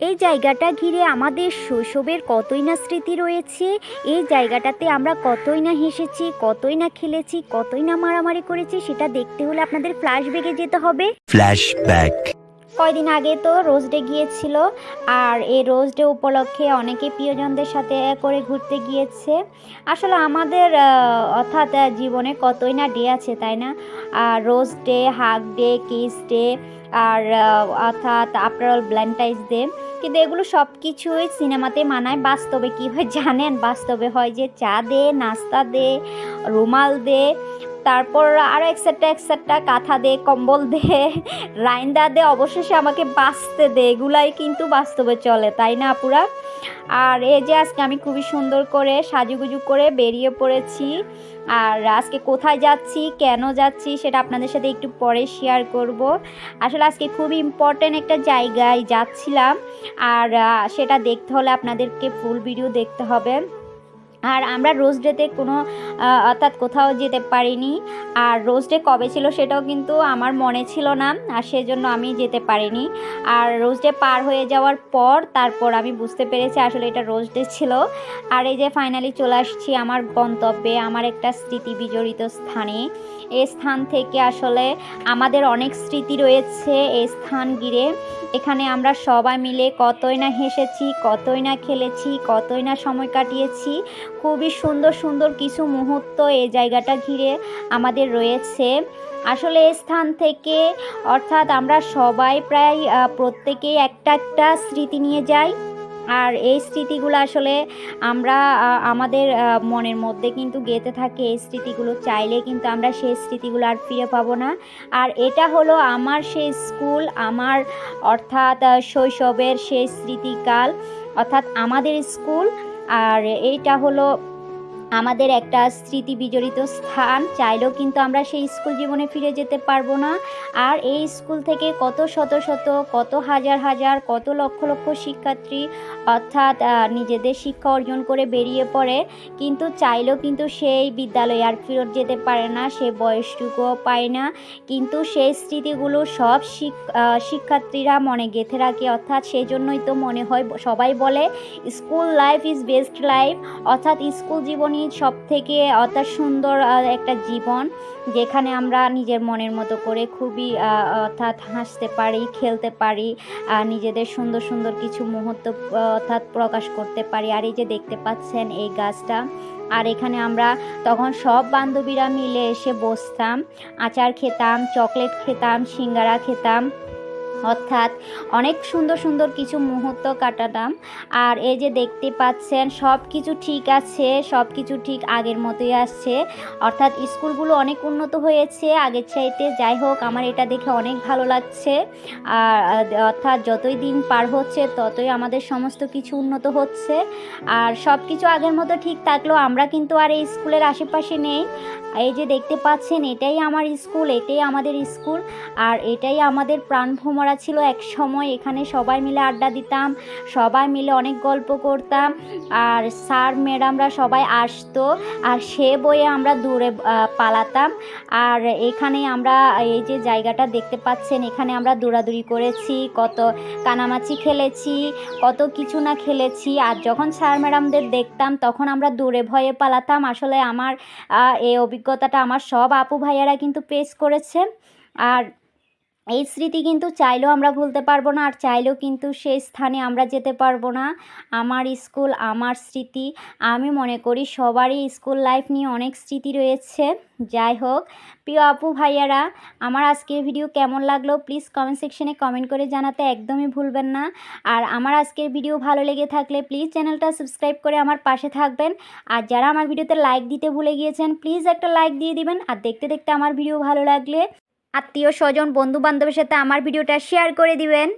এই জায়গাটা ঘিরে আমাদের শৈশবের কতই না স্মৃতি রয়েছে, এই জায়গাটাতে আমরা কতই না হেসেছি, কতই না খেলেছি, কতই না মারামারি করেছি, সেটা দেখতে হলে আপনাদের ফ্ল্যাশব্যাকে যেতে হবে Flashback. কয়দিন আগে তো রোজ ডে গিয়েছিল, আর এই রোজ ডে উপলক্ষে অনেকে প্রিয়জনদের সাথে করে ঘুরতে গিয়েছে। আসলে আমাদের অর্থাৎ জীবনে কতই না ডে আছে, তাই না? আর rose day hug day, kiss day, আর অর্থাৎ আফটার অল ভ্যালেন্টাইন্স ডে। কিন্তু এগুলো সব কিছুই সিনেমাতে মানায়। বাস্তবে কী হয় জানেন? বাস্তবে হয় যে চা দে, নাস্তা দে, রুমাল দে তারপর আরও একসাথে একসাথে কাঁথা দে, কম্বল দে, রাইন্দা দে, অবশেষে আমাকে বাঁচতে দে। এগুলাই কিন্তু বাস্তবে চলে, তাই না, আপুরা? আর এই যে আজকে আমি খুবই সুন্দর করে সাজুগুজু করে বেরিয়ে পড়েছি, আর আজকে কোথায় যাচ্ছি, কেন যাচ্ছি, সেটা আপনাদের সাথে একটু পরে শেয়ার করব। আসলে আজকে খুব ইম্পর্ট্যান্ট একটা জায়গায় যাচ্ছিলাম, আর সেটা দেখতে হলে আপনাদেরকে ফুল ভিডিও দেখতে হবে। আর আমরা রোজ ডেতে কোনো অর্থাৎ কোথাও যেতে পারিনি। আর রোজ ডে কবে ছিল সেটাও কিন্তু আমার মনে ছিল না, আর সেজন্য আমি যেতে পারিনি। আর রোজ ডে পার হয়ে যাওয়ার পর তারপর আমি বুঝতে পেরেছি আসলে এটা রোজ ডে ছিল। আর এই যে ফাইনালি চলে আসছি আমার গন্তব্যে, আমার একটা স্মৃতি বিজড়িত স্থানে। এই স্থান থেকে আসলে আমাদের অনেক স্মৃতি রয়েছে এই স্থান গিরে এখানে আমরা সবাই মিলে কতই না হেসেছি, কতই না খেলেছি, কতই না সময় কাটিয়েছি খুবই সুন্দর সুন্দর কিছু মুহূর্ত এই জায়গাটা ঘিরে আমাদের রয়েছে। আসলে এই স্থান থেকে অর্থাৎ আমরা সবাই প্রায় প্রত্যেকেই একটা একটা স্মৃতি নিয়ে যাই। আর এই স্মৃতিগুলো আসলে আমরা আমাদের মনের মধ্যে কিন্তু গেঁথে থাকে। এই স্মৃতিগুলো চাইলে কিন্তু আমরা সেই স্মৃতিগুলো আর ফিরে পাবো না। আর এটা হলো আমার সেই স্কুল, আমার অর্থাৎ শৈশবের সেই স্মৃতিকাল। অর্থাৎ আমাদের স্কুল আর এইটা হলো আমাদের একটা স্মৃতি বিজড়িত স্থান, চাইলেও কিন্তু আমরা সেই স্কুল জীবনে ফিরে যেতে পারব না। আর এই স্কুল থেকে কত শত শত, কত হাজার হাজার, কত লক্ষ লক্ষ শিক্ষার্থী অর্থাৎ নিজেদের শিক্ষা অর্জন করে বেরিয়ে পড়ে। কিন্তু চাইলেও কিন্তু সেই বিদ্যালয়ে আর ফেরত যেতে পারে না, সে বয়সটুকুও পায় না। কিন্তু সেই স্মৃতিগুলো সব শিক- শিক্ষার্থীরা মনে গেঁথে রাখে। অর্থাৎ সেই জন্যই তো মনে হয়, সবাই বলে, school life is best life অর্থাৎ স্কুল জীবনই সব থেকে অর্থাৎ সুন্দর একটা জীবন, যেখানে আমরা নিজের মনের মতো করে খুবই অর্থাৎ হাসতে পারি, খেলতে পারি নিজেদের সুন্দর সুন্দর কিছু মুহূর্ত, অর্থাৎ প্রকাশ করতে পারি। আর এই যে দেখতে পাচ্ছেন এই গাছটা, আর এখানে আমরা তখন সব বান্ধবীরা মিলে এসে বসতাম, আচার খেতাম, চকলেট খেতাম, সিঙ্গারা খেতাম অর্থাৎ অনেক সুন্দর সুন্দর কিছু মুহূর্ত কাটাতাম আর এই যে দেখতে পাচ্ছেন, সব কিছু ঠিক আছে, সব কিছু ঠিক আগের মতোই আসছে। অর্থাৎ স্কুলগুলো অনেক উন্নত হয়েছে আগের চাইতে। যাই হোক, আমার এটা দেখে অনেক ভালো লাগছে। আর, অর্থাৎ যতই দিন পার হচ্ছে, ততই আমাদের সমস্ত কিছু উন্নত হচ্ছে। আর সব কিছু আগের মতো ঠিক থাকলেও আমরা কিন্তু আর এই স্কুলের আশেপাশে নেই। এই যে দেখতে পাচ্ছেন, এটাই আমার স্কুল, এটাই আমাদের স্কুল। আর এটাই আমাদের প্রাণভোমরা ছিল এক সময়, এখানে সবাই মিলে আড্ডা দিতাম, সবাই মিলে অনেক গল্প করতাম, আর স্যার, ম্যাডামরা সবাই আসতো, আর সে বইয়ে আমরা দূরে পালাতাম, আর এখানে আমরা এই যে জায়গাটা দেখতে পাচ্ছেন, এখানে আমরা দৌড়াদৌড়ি করেছি, কত কানামাছি খেলেছি, কত কিছু না খেলেছি, আর যখন স্যার, ম্যাডামদের দেখতাম, তখন আমরা দূরে ভয়ে পালাতাম। আসলে আমার এই অভিজ্ঞতাটা আমার সব আপু ভাইয়ারা কিন্তু পেশ করেছে, আর এই স্মৃতি কিন্তু চাইলেও আমরা ভুলতে পারব না, আর চাইলেও কিন্তু সেই স্থানে আমরা যেতে পারব না। আমার স্কুল, আমার স্মৃতি, আমি মনে করি সবারই স্কুল লাইফ নিয়ে অনেক স্মৃতি রয়েছে। যাই হোক, প্রিয় আপু, ভাইয়ারা, আমার আজকের ভিডিও কেমন লাগল প্লিজ কমেন্ট সেকশনে কমেন্ট করে জানাতে একদমই ভুলবেন না। আর আমার আজকের ভিডিও ভালো লেগে থাকলে প্লিজ চ্যানেলটা সাবস্ক্রাইব করে আমার পাশে থাকবেন। আর যারা আমার ভিডিওতে লাইক দিতে ভুলে গিয়েছেন, প্লিজ একটা লাইক দিয়ে দিবেন। আর দেখতে দেখতে আমার ভিডিও ভালো লাগলে আত্মীয় স্বজন বন্ধু বান্ধবের সাথে আমার ভিডিওটা শেয়ার করে দিবেন।